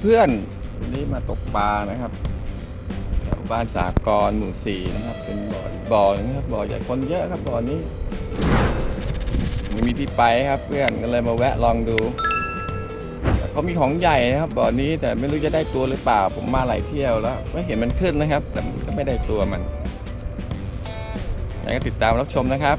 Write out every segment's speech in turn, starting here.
เพื่อนๆวันนี้มาตกปลานะครับแถวบ้านสากรหมู่สี่นะครับ เป็นบ่อบ่อนึงครับบ่อใหญ่คนเยอะครับบ่อนี้มีพี่ไปครับเพื่อนก็เลยมาแวะลองดูเขามีของใหญ่นะครับบ่อนี้แต่ไม่รู้จะได้ตัวหรือเปล่า ผมมาหลายเที่ยวแล้ว ไม่เห็นมันขึ้นนะครับ แต่ก็ไม่ได้ตัวมันยังก็ติดตามรับชมนะครับ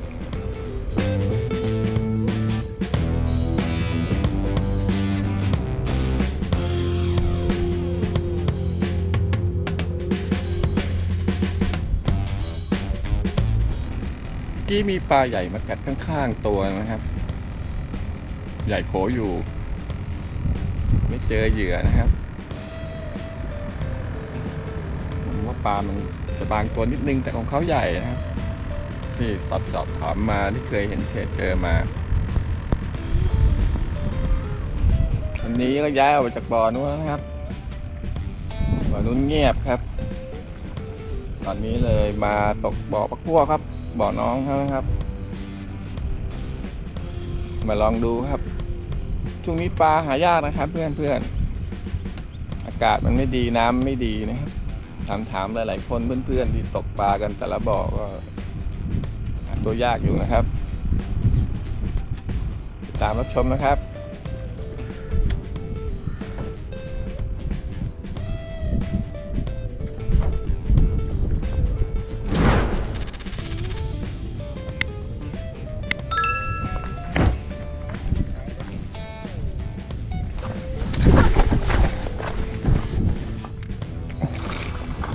ที่มีปลาใหญ่มากัดข้างๆตัวนะครับ ใหญ่โขอยู่ ไม่เจอเหยื่อนะครับผมว่าปลามันจะบางตัวนิดนึงแต่ของเขาใหญ่นะครับ ที่สอบสอบถามมาที่เคยเห็นเจอเจอมาวันนี้ก็ย้ายออกจากบ่อนู้นนะครับบ่อนู้นเงียบครับ ตอนนี้เลยมาตกบ่อปักพวกครับ บ่อน้องเขานะครับ มาลองดูครับ ช่วงนี้ปลาหายากนะครับ เพื่อนเพื่อนอากาศมันไม่ดีน้ำไม่ดีนะครับถามถามหลาย ๆ คนเพื่อนๆที่ตกปลากันแต่ละบ่อก็ตัวยากอยู่นะครับ ตามรับชมนะครับ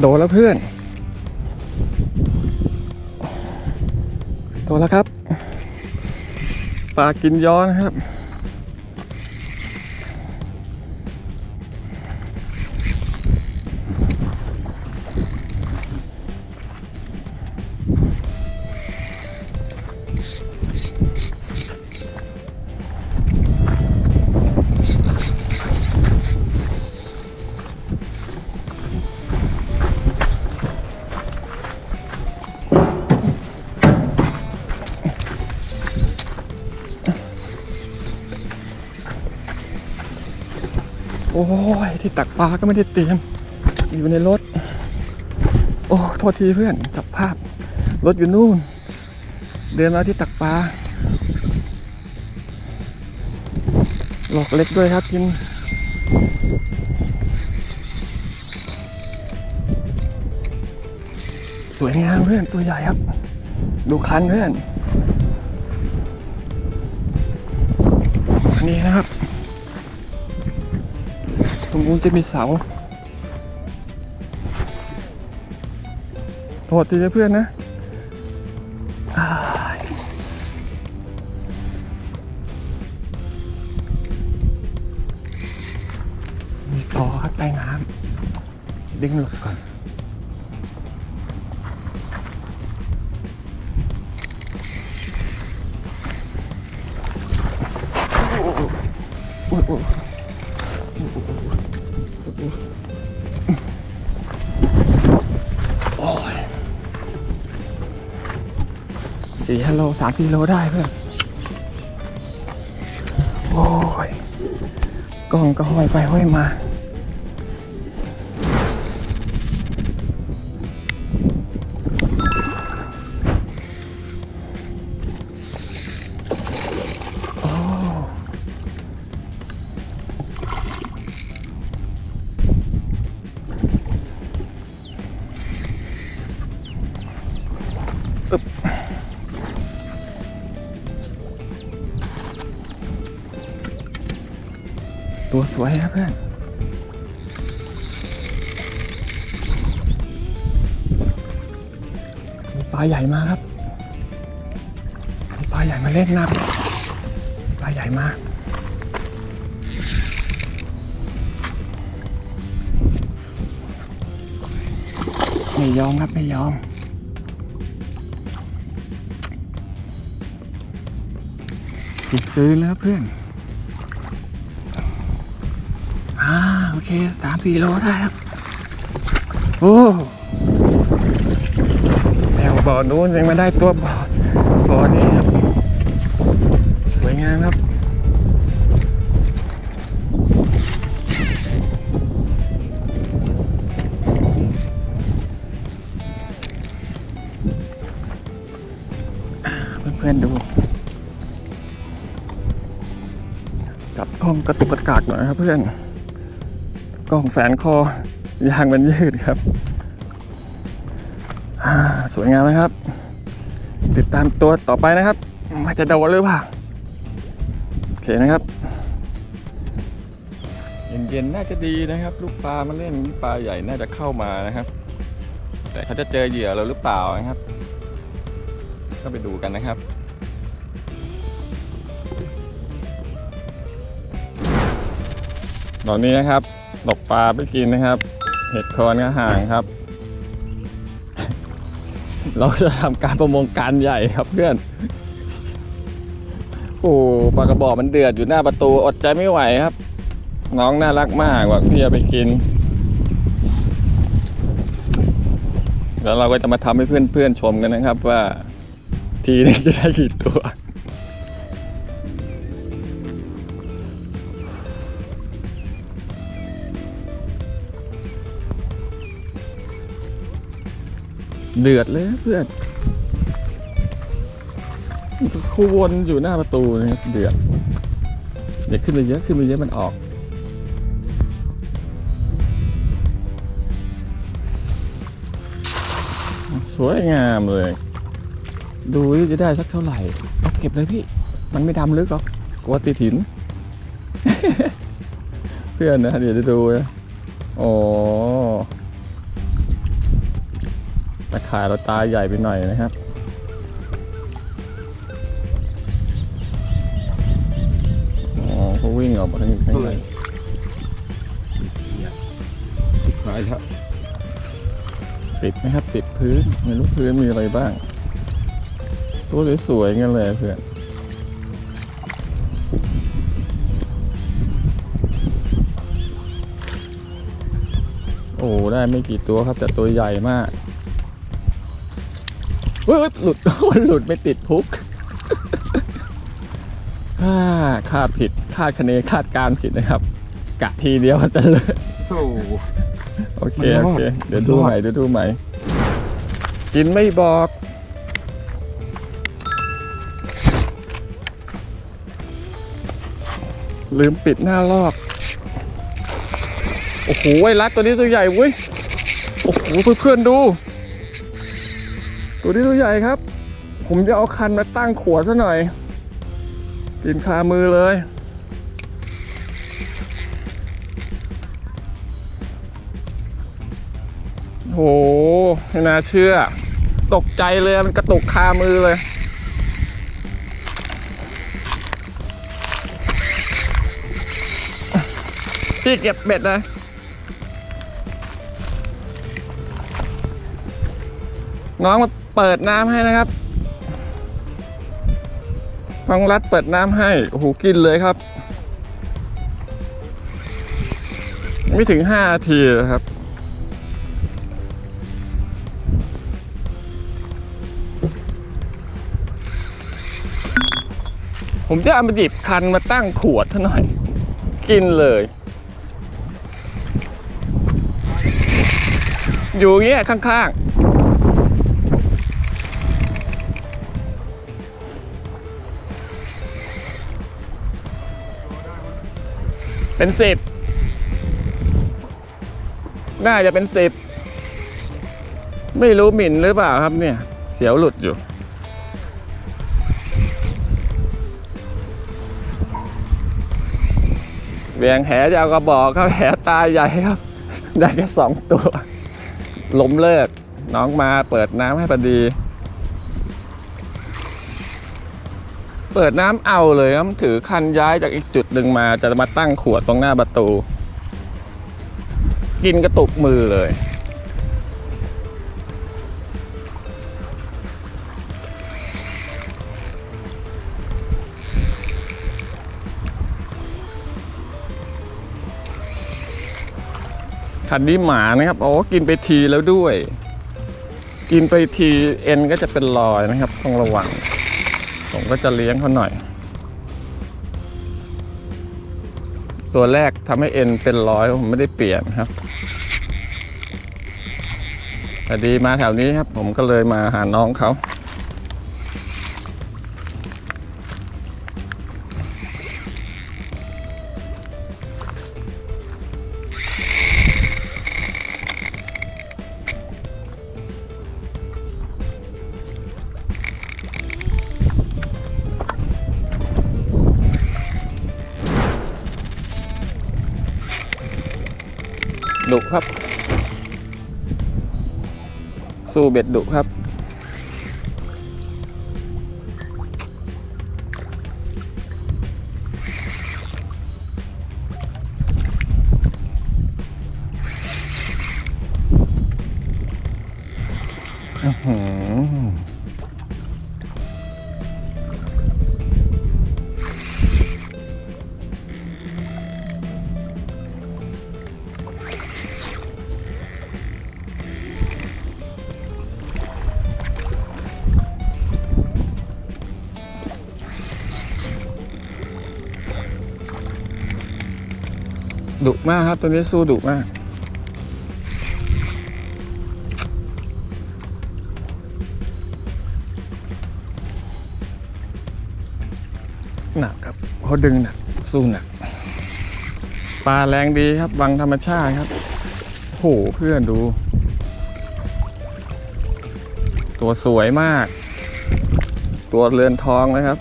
ดนแล้วเพื่อน โดแล้วครับ ปลากินย้อนนะครับ โอ้ยที่ตักปลาก็ไม่ได้เตรียม อยู่ในรถ โอ้โทษทีเพื่อนจับภาพ รถอยู่นู่น เดินมาที่ตักปลาหลอกเล็กด้วยครับกินสวยงามเพื่อนตัวใหญ่ครับ ดูคันเพื่อนนี่นะครับ นู้นจะมีเสา โทษทีนะเพื่อนนะมีต่อครับใต้น้ำดึงหลบก่อน สี่ฮัลโลสามสี่โลได้เพื่อนโอ้ยกล้องก็ห้อยไปห้อยมา ตัวสวยนะเพื่อน มีปลาใหญ่มาครับ มีปลาใหญ่มาเล่นนะปลาใหญ่มาไม่ยอมครับไม่ยอมติดซื้อแล้วเพื่อน โอเคสามสี่โลได้ครับ โอ้แถวบ่อนู้นยังมาได้ตัวบ่อบ่อนี้ครับ สวยงามครับเพื่อนๆดูจับกล้องกระตุกกระกากหน่อยครับเพื่อน กล้องแฝนคอยางมันยืดครับสวยงามไหมครับ ติดตามตัวต่อไปนะครับว่าจะโดนหรือเปล่าโอเคนะครับเย็นๆน่าจะดีนะครับ ลูกปลามาเล่นปลาใหญ่น่าจะเข้ามานะครับ แต่เขาจะเจอเหยื่อเราหรือเปล่านะครับ ก็ไปดูกันนะครับตอนนี้นะครับ ตกปลาไปกินนะครับ เห็ดโคนก็ห่างครับ เราจะทำการประมงการใหญ่ครับเพื่อน โอ้ปลากระบอกมันเดือดอยู่หน้าประตูอดใจไม่ไหวครับ น้องน่ารักมากว่าพี่จะไปกิน แล้วเราก็จะมาทำให้เพื่อนๆชมกันนะครับว่าทีนึงจะได้กี่ตัว เดือดเลยเพื่อนคูวนอยู่หน้าประตูนะครับเดือดเดี๋ยวขึ้นไปเยอะขึ้นไปเยอะมันออก สวยงามเลย ดูจะได้สักเท่าไหร่เอาเก็บเลยพี่ มันไม่ดำลึกหรอกกลัวติดหิน เพื่อนนะเดี๋ยวจะดูนะโอ้ะข่ายเราตาใหญ่ไปหน่อยนะครับ อ๋อเขาวิ่งออกมาทางนี้ข้างในหายแล้วติดนะครับติดพื้นไม่รู้พื้นมีอะไรบ้าง ตัวสวยๆกันเลยเพื่อนโอ้ได้ไม่กี่ตัวครับแต่ตัวใหญ่มาก เฮ้ยหลุดมันหลุดไม่ติดพุกอ่าคาดผิดคาดคะเนคาดการณ์ผิดนะครับ กะทีเดียวมันจะเลยโซ่โอเคมันรโออดเค เดี๋ยวมันดูรอดใหม่เดี๋ยวดูใหม่ กินไม่บอก ลืมปิดหน้าลอก โอ้โหไวรัสตัวนี้ตัวใหญ่เว้ย โอ้โหเพื่อนๆดู ตัวนี้ตัวใหญ่ครับ ผมจะเอาคันมาตั้งขวดซะหน่อยกินคามือเลย โหไม่น่าเชื่อ ตกใจเลยมันกระตุกคามือเลยพี่เก็บเบ็ดเลยน้องมา เปิดน้ำให้นะครับฟังรัดเปิดน้ำให้โอ้โหกินเลยครับ ไม่ถึงห้านาทีครับผมจะเอามาดิบคันมาตั้งขวดซะหน่อย กินเลย อยู่เงี้ยข้างๆ เป็นสิบน่าจะเป็นสิบไม่รู้หมิ่นหรือเปล่าครับเนี่ย เสียวหลุดอยู่ เวียงแหจะเอากระบอกครับแหตาใหญ่ครับ ได้แค่สองตัว ล้มเลิก น้องมาเปิดน้ำให้พอดี เปิดน้ำเอาเลยครับถือคันย้ายจากอีกจุดหนึ่งมาจะมาตั้งขวดตรงหน้าประตู กินกระตุกมือเลย คันนี้หมานะครับโอ้กินไปทีแล้วด้วย กินไปทีเอ็นก็จะเป็นรอยนะครับต้องระวัง ผมก็จะเลี้ยงเขาหน่อย ตัวแรกทำให้เอ็นเป็นร้อยผมไม่ได้เปลี่ยนครับแต่ดีมาแถวนี้ครับ ผมก็เลยมาหาน้องเขา ดุครับ สู้เบ็ดดุครับ ดุมากครับตัวนี้สู้ดุมาก หนักครับเขาดึงหนักสู้หนักปลาแรงดีครับวังธรรมชาติครับโอ้โหเพื่อนดู ตัวสวยมาก ตัวเรือนทองเลยครับ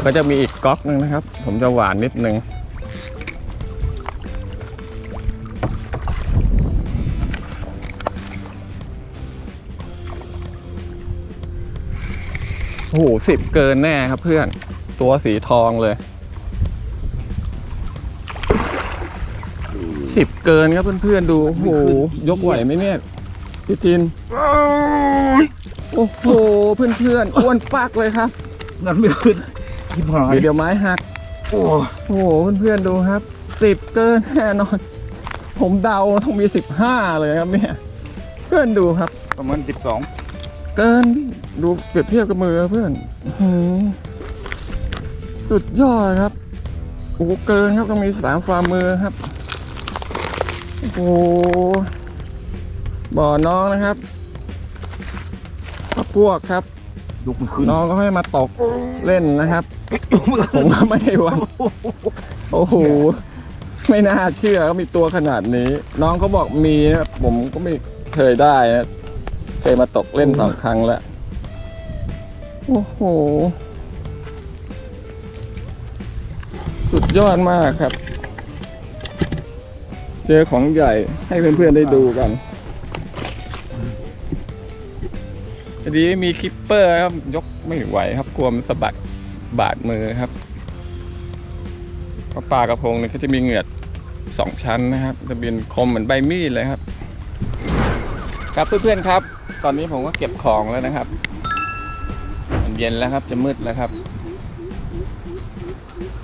ดี๋ยวก็จะมีอีกก๊อกหนึงนะครับ ผมจะหวานนิดนึงโอ้โหสิบเกินแน่ครับเพื่อนตัวสีทองเลยสิบเกินครับเพื่อนๆดูโอ้โหยกไหวไหมเนี่ยพี่จินโอ้โหเพื่อนๆอ้วนปักเลยครับนั่นไม่ขึ้น ที่พายเดี๋ยวเดี๋ยวไม้หักโอ้โอ้โหเพื่อนๆดูครับสิบเกินแน่นอน ผมเดาต้องมีสิบห้าเลยครับเนี่ยเพื่อนดูครับ ประมาณสิบสองเกินดูเปรียบเทียบกับมือเพื่อนอื้อหือสุดยอดครับโอ้โหเกินครับต้องมีสามฝ่ามือครับโอ้โหบ่อน้องนะครับพักพวกครับยกไม่ขึ้นน้องก็ให้มาตกเล่นนะครับ ผมก็ไม่ได้วัดโอ้โห ไม่น่าเชื่อก็มีตัวขนาดนี้ น้องเขาบอกมีนะผมก็ไม่เคยได้นะเคยมาตกเล่นสองครั้งแล้ว โอ้โห สุดยอดมากครับ เจอของใหญ่ให้เพื่อนๆได้ดูกันพอดีมีคิปเปอร์ครับ ยกไม่ไหวครับกลัวมันสะบัด บาดมือครับเพราะปลากระพงเนี่ยก็จะมีเหงือกสองชั้นนะครับ จะเป็นคมเหมือนใบมีดเลยครับ ครับเพื่อนๆครับ ตอนนี้ผมก็เก็บของแล้วนะครับมันเย็นแล้วครับจะมืดแล้วครับ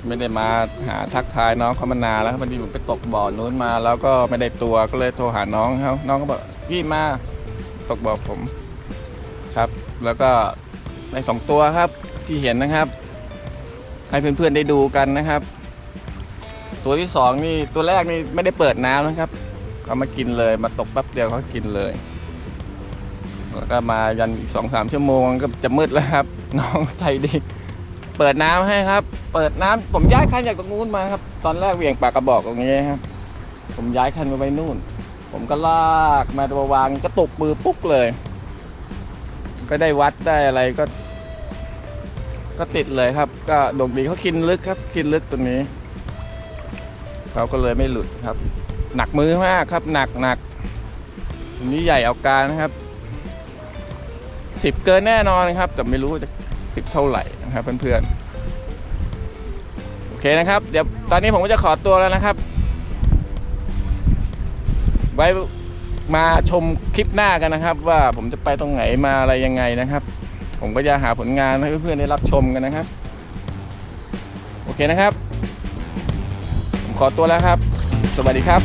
ไม่ได้มาหาทักทายน้องเขามานานแล้วครับพอดีผมไปตกบ่อนู้นมา แล้วก็ไม่ได้ตัวก็เลยโทรหาน้องเขาน้องก็บอกพี่มาตกบ่อผมครับ แล้วก็ในสองตัวครับที่เห็นนะครับ ให้เพื่อนๆได้ดูกันนะครับ ตัวที่สองนี่ตัวแรกนี่ไม่ได้เปิดน้ำนะครับเขามากินเลยมาตกแป๊บเดียวเขากินเลยแล้วก็มายันอีกสองสามชั่วโมงก็จะมืดแล้วครับ น้องใจดีเปิดน้ำให้ครับ เปิดน้ำผมย้ายคันจากตรงนู้นมาครับ ตอนแรกเวียงปากกระบอกตรงนี้ครับ ผมย้ายคันมาไว้นู่น ผมก็ลากมาวางก็ตกมือปุ๊กเลย ก็ได้วัดได้อะไรก็ ก็ติดเลยครับ ก็ดกดีเขากินลึกครับ กินลึกตัวนี้เขาก็เลยไม่หลุดครับ หนักมือมากครับ หนักหนักอันนี้ใหญ่เอาการนะครับสิบเกินแน่นอนครับ แต่ไม่รู้จะสิบเท่าไหร่นะครับเพื่อนๆโอเคนะครับ เดี๋ยวตอนนี้ผมก็จะขอตัวแล้วนะครับ ไว้มาชมคลิปหน้ากันนะครับ ว่าผมจะไปตรงไหนมาอะไรยังไงนะครับ ผมก็จะหาผลงานให้เพื่อนๆได้รับชมกันนะครับ โอเคนะครับ ผมขอตัวแล้วครับ สวัสดีครับ